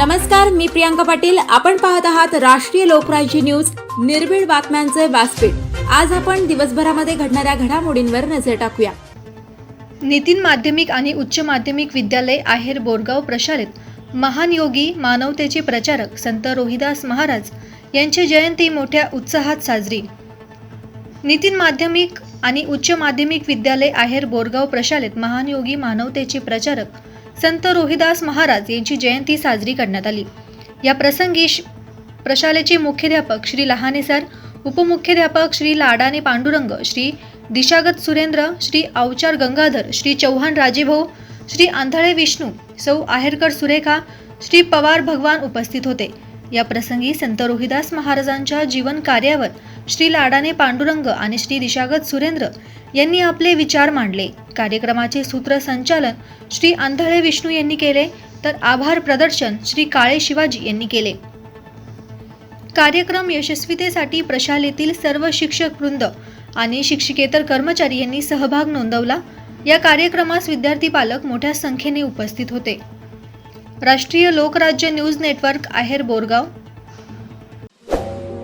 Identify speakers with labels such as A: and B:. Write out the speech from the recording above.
A: नमस्कार मी प्रियांका पाटील. आपण पाहत आहात राष्ट्रीय लोकराज्य न्यूज. निर्भीड बातम्यांचे व्यासपीठ. आज आपण दिवसभरामध्ये घडणाऱ्या घडामोडींवर नजर टाकूया.
B: नितीन माध्यमिक आणि उच्च माध्यमिक विद्यालय आहेर बोरगाव प्रशालेत महान योगी मानवतेचे प्रचारक संत रोहिदास महाराज यांची जयंती मोठ्या उत्साहात साजरी. नितीन माध्यमिक आणि उच्च माध्यमिक विद्यालय आहेर बोरगाव प्रशालेत महान योगी मानवतेचे प्रचारक संत रोहिदास महाराज यांची जयंती साजरी करण्यात आली. या प्रसंगी प्रशालेचे मुख्याध्यापक श्री लहाने सर उपमुख्याध्यापक श्री लाडाने पांडुरंग श्री दिशागत सुरेंद्र श्री अवचार गंगाधर श्री चौहान राजेभाऊ श्री आंधळे विष्णू सौ आहेरकर सुरेखा श्री पवार भगवान उपस्थित होते. या प्रसंगी संत रोहिदास महाराजांच्या जीवन कार्यावर श्री लाडाने पांडुरंग आणि श्री दिशागत सुरेंद्र यांनी आपले विचार मांडले. कार्यक्रमाचे सूत्रसंचालन श्री आंधळे विष्णू यांनी केले तर आभार प्रदर्शन श्री काळे शिवाजी यांनी केले. कार्यक्रम यशस्वीतेसाठी प्रशालेतील सर्व शिक्षक वृंद आणि शिक्षिकेतर कर्मचारी यांनी सहभाग नोंदवला. या कार्यक्रमास विद्यार्थी पालक मोठ्या संख्येने उपस्थित होते. Rashtriya Lokrajya news network Aher Borgaon.